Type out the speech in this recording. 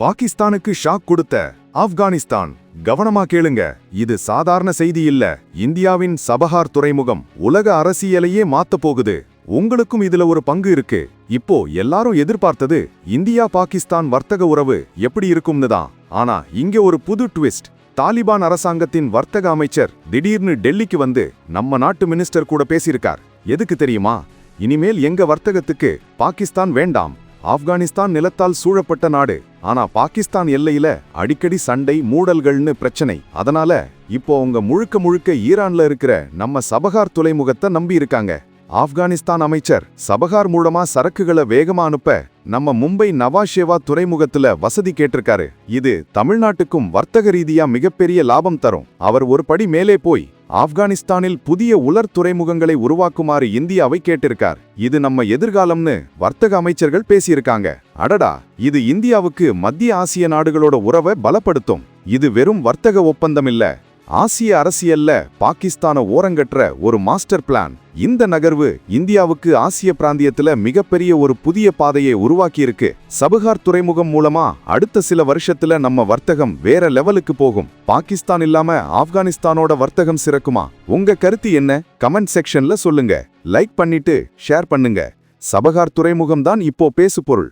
பாகிஸ்தானுக்கு ஷாக் கொடுத்த ஆப்கானிஸ்தான். கவனமா கேளுங்க இது சாதாரண செய்தி இல்ல. இந்தியாவின் சபஹார் துறைமுகம் உலக அரசியலையே மாத்த போகுது. உங்களுக்கும் இதுல ஒரு பங்கு இருக்கு. இப்போ எல்லாரும் எதிர்பார்த்தது இந்தியா பாகிஸ்தான் வர்த்தக உறவு எப்படி இருக்கும்னு தான். ஆனா இங்க ஒரு புது ட்விஸ்ட். தாலிபான் அரசாங்கத்தின் வர்த்தக அமைச்சர் திடீர்னு டெல்லிக்கு வந்து நம்ம நாட்டு மினிஸ்டர் கூட பேசியிருக்கார். எதுக்கு தெரியுமா? இனிமேல் எங்க வர்த்தகத்துக்கு பாகிஸ்தான் வேண்டாம். ஆப்கானிஸ்தான் நிலத்தால் சூழப்பட்ட நாடு. ஆனா பாகிஸ்தான் எல்லையில அடிக்கடி சண்டை மூடல்கள்னு பிரச்சனை. அதனால இப்போ உங்க முழுக்க முழுக்க ஈரான்ல இருக்கிற நம்ம சபகார் துறைமுகத்தை நம்பி இருக்காங்க. ஆப்கானிஸ்தான் அமைச்சர் சபகார் மூலமா சரக்குகளை வேகமா அனுப்ப நம்ம மும்பை நவாஷேவா துறைமுகத்துல வசதி கேட்டிருக்காரு. இது தமிழ்நாட்டுக்கும் வர்த்தக ரீதியா மிகப்பெரிய லாபம் தரும். அவர் ஒரு படி மேலே போய் ஆப்கானிஸ்தானில் புதிய உலர் துறைமுகங்களை உருவாக்குமாறு இந்தியாவை கேட்டிருக்கார். இது நம்ம எதிர்காலம்னு வர்த்தக அமைச்சர்கள் பேசியிருக்காங்க. அடடா இது இந்தியாவுக்கு மத்திய ஆசிய நாடுகளோட உறவை பலப்படுத்தும். இது வெறும் வர்த்தக ஒப்பந்தம் இல்ல ஆசிய அரசியல்ல பாகிஸ்தான ஓரங்கற்ற ஒரு மாஸ்டர் பிளான். இந்த நகர்வு இந்தியாவுக்கு ஆசிய பிராந்தியத்துல மிகப்பெரிய ஒரு புதிய பாதையை உருவாக்கியிருக்கு. சபுகார் துறைமுகம் மூலமா அடுத்த சில வருஷத்துல நம்ம வர்த்தகம் வேற லெவலுக்கு போகும். பாகிஸ்தான் இல்லாம ஆப்கானிஸ்தானோட வர்த்தகம் சிறக்குமா? உங்க கருத்து என்ன? கமெண்ட் செக்ஷன்ல சொல்லுங்க. லைக் பண்ணிட்டு ஷேர் பண்ணுங்க. சபகார் துறைமுகம் தான் இப்போ பேசு பொருள்